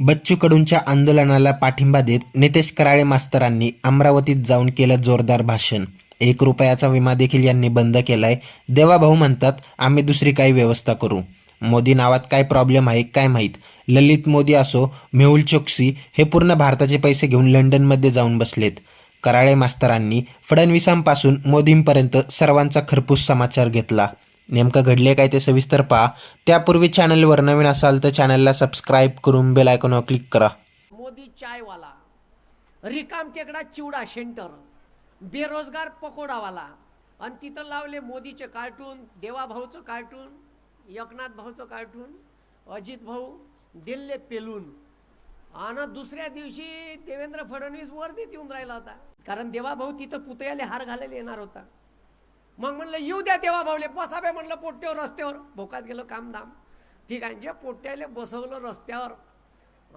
बच्चू कडूंच्या आंदोलनाला पाठिंबा देत नितेश कराळे मास्तरांनी अमरावतीत जाऊन केलं जोरदार भाषण. एक रुपयाचा विमा देखील यांनी बंद केलाय. देवाभाऊ म्हणतात आम्ही दुसरी काही व्यवस्था करू. मोदी नावात काय प्रॉब्लेम आहे काय माहीत? ललित मोदी असो मेहुल चोक्सी हे पूर्ण भारताचे पैसे घेऊन लंडनमध्ये जाऊन बसलेत. कराळे मास्तरांनी फडणवीसांपासून मोदींपर्यंत सर्वांचा खरपूस समाचार घेतला. नेमकं घडले काय ते सविस्तर पहा. त्यापूर्वी चॅनलवर नवीन असाल तर चॅनलला सबस्क्राईब करून बेल आयकॉनवर क्लिक करा. मोदी चायवाला रिकाम टेकडा चिवडा सेंटर बेरोजगार पकोडावाला. आणि तिथं लावले मोदीचे कार्टून देवाभाऊचं कार्टून एकनाथ भाऊचं कार्टून अजित भाऊ दिल्ले पेलून. आणि दुसऱ्या दिवशी देवेंद्र फडणवीस वर्दीत येऊन राहिला होता. कारण देवाभाऊ तिथं पुतळ्याला हार घालायला येणार होता. मग म्हणलं येऊ द्या देवाभाऊले बसावे म्हणलं पोट्ट्यावर रस्त्यावर. भोकात गेलं कामधाम. ठीक आहे जे पोट्ट्याले बसवलं रस्त्यावर.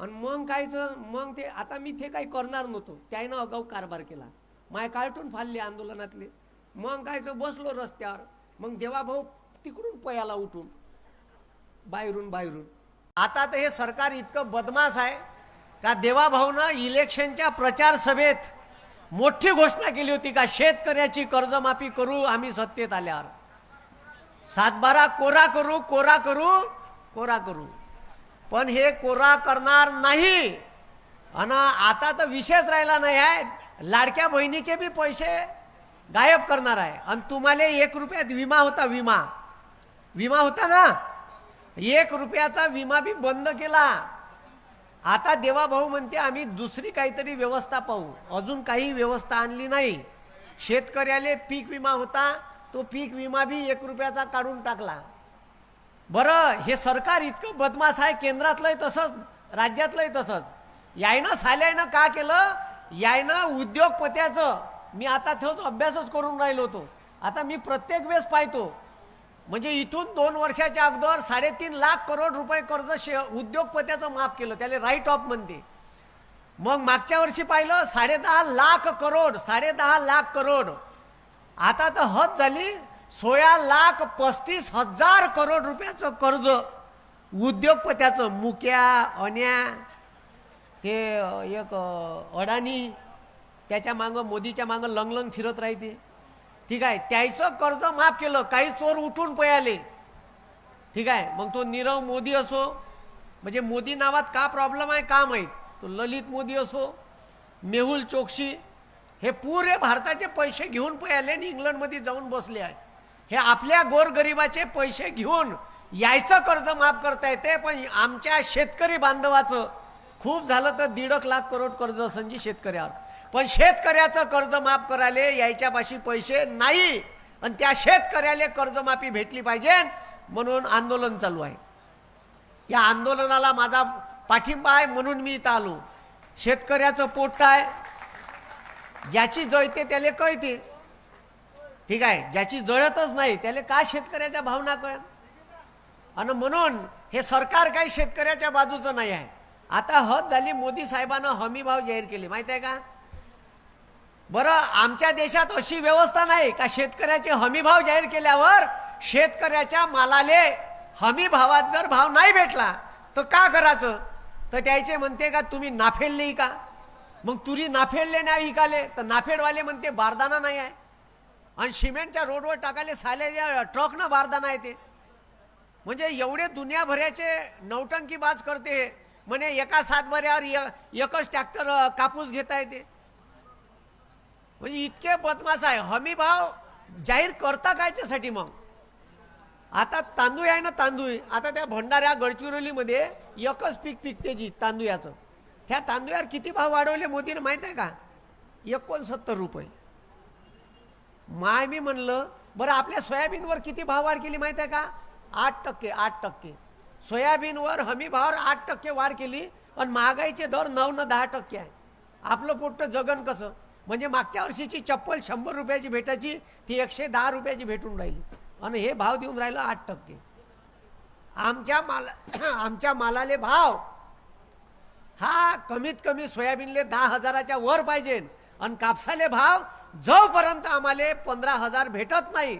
आणि मग कायचं मग ते आता मी ते काही करणार नव्हतो. त्यानं अगाऊ कारभार केला. माय कार्टून फाडले आंदोलनातले. मग कायचं बसलो रस्त्यावर. मग देवाभाऊ तिकडून पयाला उठून बाहेरून बाहेरून. आता तर हे सरकार इतकं बदमाश आहे का देवाभाऊनं इलेक्शनच्या प्रचार सभेत मोठी घोषणा केली होती का शेतकऱ्याची कर्जमाफी करू आम्ही सत्तेत आल्यावर. सातबारा कोरा करू कोरा करू कोरा करू. पण हे कोरा करणार नाही. आणि आता तर विषयच राहिला नाही आहे. लाडक्या बहिणीचे बी पैसे गायब करणार आहे. आणि तुम्हाला एक रुपयात विमा होता विमा. विमा होता ना? एक रुपयाचा विमा बी बंद केला. आता देवाभाऊ म्हणते आम्ही दुसरी काहीतरी व्यवस्था पाहू. अजून काही व्यवस्था आणली नाही. शेतकऱ्याले पीक विमा होता तो पीक विमा बी एक रुपयाचा काढून टाकला. बरं हे सरकार इतकं बदमाश आहे केंद्रातलंही तसंच राज्यातलंही तसंच. यायनं साल्यानं का केलं? यायनं उद्योगपत्याचं. मी आता तोच अभ्यासच करून राहिलो होतो. आता मी प्रत्येक वेळेस पाहतो म्हणजे इथून दोन वर्षाच्या अगोदर साडेतीन लाख करोड रुपये कर्ज शे उद्योगपत्याचं माफ केलं त्याला राईट ऑफ म्हणते. मग मागच्या वर्षी पाहिलं साडेदहा लाख करोड साडेदहा लाख करोड. आता तर हद झाली सोळा लाख पस्तीस हजार करोड रुपयाचं कर्ज उद्योगपत्याचं मुक्या अन्या ते एक अडाणी त्याच्या मागं मोदीच्या मागं लंगलंग फिरत राहते. ठीक आहे त्याचं कर्ज माफ केलं काही चोर उठून पयाले ठीक आहे मग तो नीरव मोदी असो म्हणजे मोदी नावात का प्रॉब्लेम आहे का माहीत? तो ललित मोदी असो मेहुल चोक्सी हे पुरे भारताचे पैसे घेऊन पयाले आणि इंग्लंडमध्ये जाऊन बसले आहे. हे आपल्या गोरगरिबाचे पैसे घेऊन यायचं कर्ज माफ करता येते पण आमच्या शेतकरी बांधवाचं खूप झालं तर दीडक लाख करोड कर्ज संजी शेतकऱ्यावर. पण शेतकऱ्याचं कर्ज माफ करायला यायच्यापाशी पैसे नाही. आणि त्या शेतकऱ्याला कर्जमाफी भेटली पाहिजे म्हणून आंदोलन चालू आहे. या आंदोलनाला माझा पाठिंबा आहे म्हणून मी इथं आलो. शेतकऱ्याचं पोट आहे. ज्याची जळते त्याला कळते. ठीक आहे? ज्याची जळतच नाही त्याला का शेतकऱ्याच्या भावना कळ आणि म्हणून हे सरकार काही शेतकऱ्याच्या बाजूचं नाही आहे. आता हद झाली मोदी साहेबांना हमी भाव जाहीर केले. माहिती आहे का? बरं आमच्या देशात अशी व्यवस्था नाही का शेतकऱ्याचे हमीभाव जाहीर केल्यावर शेतकऱ्याच्या मालाले हमी भावात जर भाव नाही भेटला तर का करायचं? तर त्याचे म्हणते का तुम्ही नाफेडले का? मग तुरी नाफेडले नाही इकाले तर नाफेडवाले म्हणते बारदाना नाही आहे. आणि सिमेंटच्या रोडवर टाकाले सालेल्या ट्रकनं बारदाना येते म्हणजे एवढे दुनियाभराचे नौटंकी बाज करते म्हणे एका सातबऱ्यावर य- एकच ट्रॅक्टर कापूस घेता येते म्हणजे इतके बदमाश आहे. हमी भाव जाहीर करता कायच्यासाठी मग? आता तांदूळ आहे ना तांदूळ. आता त्या भंडाऱ्या गडचिरोलीमध्ये एकच पीक पिकते जी तांदूळाचं. त्या तांदूळावर किती भाव वाढवले मोदीने माहीत आहे का? एकोणसत्तर रुपये. माय मी म्हणलं बरं आपल्या सोयाबीनवर किती भाव वाढ केली माहीत आहे का? आठ टक्के आठ टक्के. सोयाबीनवर हमी भावावर आठ टक्के वाढ केली पण महागाईचे दर नऊ न दहा टक्के आहे. आपलं पोट्ट जगन कसं? म्हणजे मागच्या वर्षीची चप्पल शंभर रुपयाची भेटायची ती एकशे दहा रुपयाची भेटून राहिली. आणि हे भाव देऊन राहिलं आठ टक्के. आमच्या माला आमच्या मालाले भाव. हा कमीत कमी सोयाबीनले दहा हजाराच्या वर पाहिजे. आणि कापसाले भाव जोपर्यंत आम्हाला पंधरा हजार भेटत नाही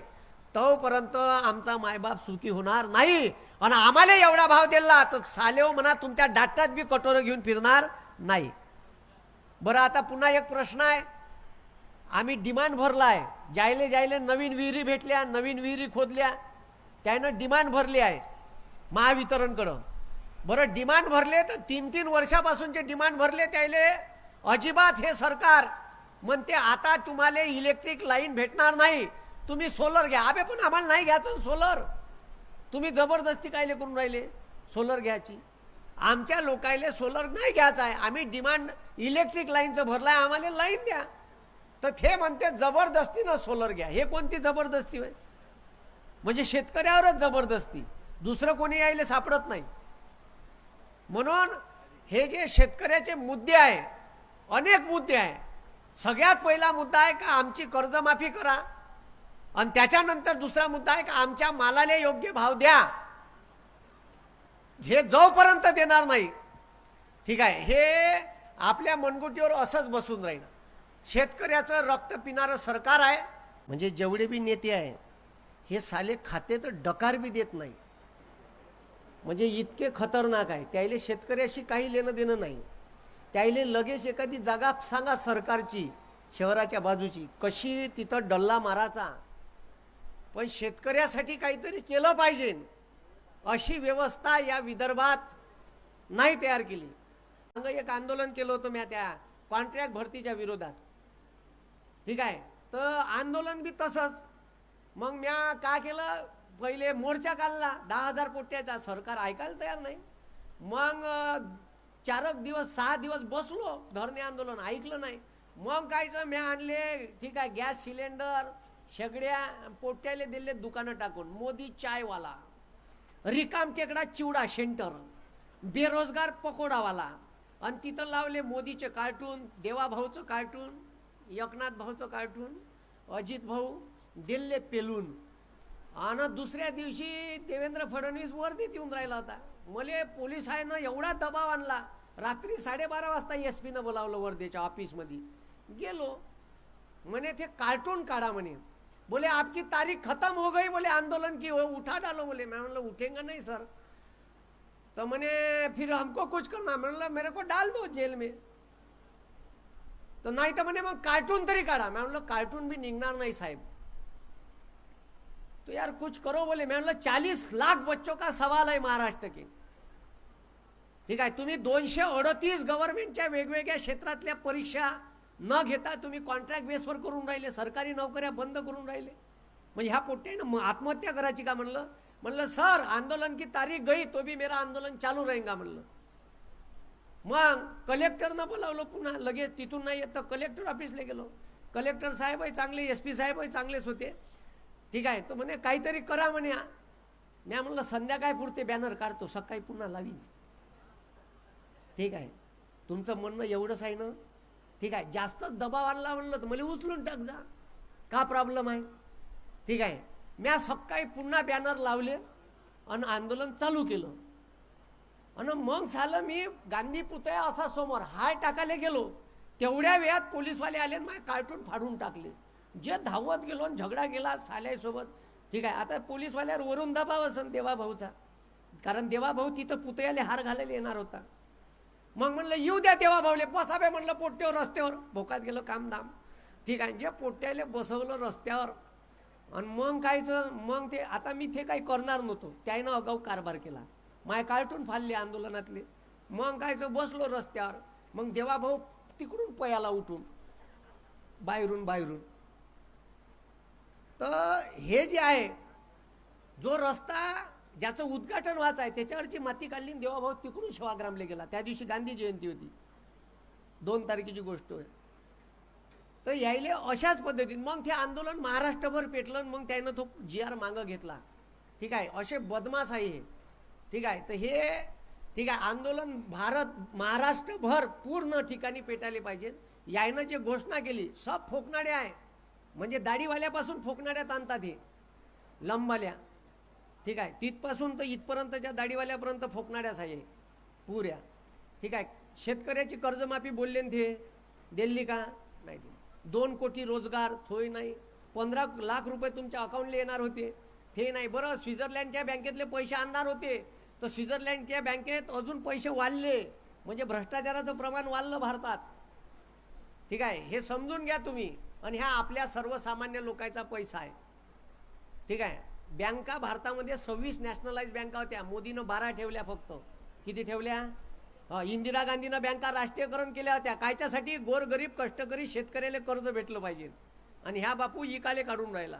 तोपर्यंत आमचा मायबाप सुखी होणार नाही. आणि आम्हाला एवढा भाव दिला तर सालेव म्हणा तुमच्या डाटात बी कटोरं घेऊन फिरणार नाही. बरं आता पुन्हा एक प्रश्न आहे. आम्ही डिमांड भरला आहे जायले जायले नवीन विहिरी भेटल्या नवीन विहिरी खोदल्या. त्यानं डिमांड भरली आहे. महावितरणकडं. बरं डिमांड भरले तर तीन तीन वर्षापासूनचे डिमांड भरले त्याले अजिबात हे सरकार म्हणते आता तुम्हाला इलेक्ट्रिक लाईन भेटणार नाही. तुम्ही सोलर घ्या. अबे पण आम्हाला नाही घ्यायचं सोलर. तुम्ही जबरदस्ती कायले करून राहिले? सोलर घ्यायची. आमच्या लोकायले सोलर नाही घ्यायचं आहे. आम्ही डिमांड इलेक्ट्रिक लाईनचं भरलं आहे आम्हाला लाईन द्या. तर ते म्हणते जबरदस्तीनं सोलर घ्या. हे कोणती जबरदस्ती होय? म्हणजे शेतकऱ्यावरच जबरदस्ती. दुसरं कोणी यायला सापडत नाही. म्हणून हे जे शेतकऱ्याचे मुद्दे आहे अनेक मुद्दे आहे. सगळ्यात पहिला मुद्दा आहे का आमची कर्जमाफी करा. आणि त्याच्यानंतर दुसरा मुद्दा आहे का आमच्या मालाला योग्य भाव द्या. हे जोपर्यंत देणार नाही. ठीक आहे हे आपल्या मनगुटीवर असंच बसून राहील. शेतकऱ्याचं रक्त पिणारं सरकार आहे. म्हणजे जेवढे बी नेते आहे हे साले खाते तर डकार बी देत नाही. म्हणजे इतके खतरनाक आहे. त्याले शेतकऱ्याशी काही लेणं देणं नाही. त्याले लगेच एखादी जागा सांगा सरकारची शहराच्या बाजूची. कशी तिथं डल्ला मारायचा. पण शेतकऱ्यासाठी काहीतरी केलं पाहिजे. अशी व्यवस्था या विदर्भात नाही तयार केली. एक आंदोलन केलं होतं मी त्या. कॉन्ट्रॅक्ट भरतीच्या विरोधात. ठीक आहे? तर आंदोलन बी तसंच. मग म्या काय केलं? पहिले मोर्चा काढला. दहा हजार पोट्याचा सरकार ऐकायला तयार नाही. मग चारक दिवस सहा दिवस बसलो. धरणे आंदोलन ऐकलं नाही. मग कायचं म्या आणले ठीक आहे गॅस सिलेंडर सगळ्या पोट्याले दिले दुकानं टाकून. मोदी चायवाला. रिकाम टेकडा चिवडा सेंटर. बेरोजगार पकोडावाला. आणि तिथं लावले मोदीचे कार्टून देवाभाऊचं कार्टून. एकनाथ भाऊचं कार्टून अजित भाऊ दिल्ले पेलून. आणि दुसऱ्या दिवशी देवेंद्र फडणवीस वर्दीत येऊन राहिला होता. मले पोलीस आहे ना एवढा दबाव आणला. रात्री साडेबारा वाजता एस पीनं बोलावलं वर्धेच्या ऑफिसमध्ये गेलो. म्हणे ते कार्टून काढा म्हणे. बोले आपकी तारीख खतम हो गई. बोले आंदोलन की हो उठा डालो. बोले मैं म्हणलं उठेंगा नाही सर तो मैंने फिर हमको कुछ करना मैं म्हणलं मेरे को डाल दो जेल में. तर नाही तर म्हणे मग कार्टून तरी काढा. मी म्हणलं कार्टून बी निघणार नाही साहेब. तो यार कुछ करो बोले. मैं म्हणलं चालीस लाख बच्चों का सवाल आहे महाराष्ट्र के ठीक आहे तुम्ही दोनशे अडतीस गव्हर्नमेंटच्या वेगवेगळ्या क्षेत्रातल्या परीक्षा न घेता तुम्ही कॉन्ट्रॅक्ट बेसवर करून राहिले सरकारी नोकऱ्या बंद करून राहिले. म्हणजे ह्या पोट्यानं आत्महत्या करायची का म्हणलं? म्हणलं सर आंदोलन की तारीख गई तो भी मेरा आंदोलन चालू रहेगा म्हणलं. मग कलेक्टरनं बोलावलं पुन्हा लगेच तिथून नाही येत तर कलेक्टर ऑफिसला गेलो. कलेक्टर साहेबही चांगले एस पी साहेबही चांगलेच होते. ठीक आहे तो म्हणे काहीतरी करा म्हणे. मी म्हणलं संध्याकाळ पुरते बॅनर काढतो सकाळी पुन्हा लावीन ठीक आहे तुमचं म्हणणं एवढंच आहे ना? ठीक आहे जास्तच दबाव आणला म्हणलं तर मला उचलून टाक जा. का प्रॉब्लेम आहे? ठीक आहे म्या सकाळी पुन्हा बॅनर लावले आणि आंदोलन चालू केलं. आणि मग झालं मी गांधी पुतळ्या असा समोर हाय टाकायला गेलो. तेवढ्या वेळात पोलीसवाले आले आणि माझे कार्टून फाडून टाकले. जे धावत गेलो आणि झगडा गेला साल्यासोबत. ठीक आहे आता पोलीसवाल्यावर वरून दबाव असन देवाभाऊचा. कारण देवाभाऊ तिथं पुतळ्याला हार घालायला येणार होता. मग म्हणलं येऊ द्या देवाभाऊले बसावे म्हणलं पोट्यावर रस्त्यावर. भोकात गेलं कामधाम. ठीक आहे जे पोट्याले बसवलं रस्त्यावर. आणि मग कायचं मग ते आता मी ते काही करणार नव्हतो. त्यानं अगाऊ कारभार केला. माय काळटून फाडले आंदोलनातले. मग कायचं बसलो रस्त्यावर. मग देवाभाऊ तिकडून पयाला उठून बाहेरून बाहेरून. तर हे जे आहे जो रस्ता ज्याचं उद्घाटन व्हायचं आहे त्याच्यावरची माती काढली देवाभाऊ तिकडून सेवाग्रामला गेला. त्या दिवशी गांधी जयंती होती. दोन तारखेची गोष्ट आहे तर यायले अशाच पद्धतीने मग ते आंदोलन महाराष्ट्रभर पेटलं आणि मग त्यानं तो जी आर मागं घेतला. ठीक आहे असे बदमाश आहे हे. ठीक आहे? तर हे ठीक आहे आंदोलन भारत महाराष्ट्रभर पूर्ण ठिकाणी पेटायले पाहिजे. यायनं जे घोषणा केली सब फोकणाडे आहे. म्हणजे दाढीवाल्यापासून फोकणाड्यात आणतात हे. लंबाल्या ठीक आहे? तिथपासून तर इथपर्यंतच्या दाढीवाल्यापर्यंत फोकणाड्याच आहे पुऱ्या. ठीक आहे? शेतकऱ्याची कर्जमाफी बोलले ते. दिल्ली का? नाही दिली दोन कोटी रोजगार थोय नाही. पंधरा लाख रुपये तुमच्या अकाउंटला येणार होते. हे नाही. बरं स्वित्झर्लंडच्या बँकेतले पैसे आणणार होते. तर स्वित्झर्लंडच्या बँकेत अजून पैसे वाढले. म्हणजे भ्रष्टाचाराचं प्रमाण वाढलं भारतात. ठीक आहे? हे समजून घ्या तुम्ही. आणि ह्या आपल्या सर्वसामान्य लोकांचा पैसा आहे. ठीक आहे? बँका भारतामध्ये सव्वीस नॅशनलाइज बँका होत्या. मोदीनं बारा ठेवल्या फक्त. किती ठेवल्या? इंदिरा गांधीनं बँका राष्ट्रीयकरण केल्या होत्या. कायच्यासाठी गोरगरीब कष्टकरी शेतकऱ्याला कर्ज भेटलं पाहिजे. आणि ह्या बापू इकाले काढून राहिला.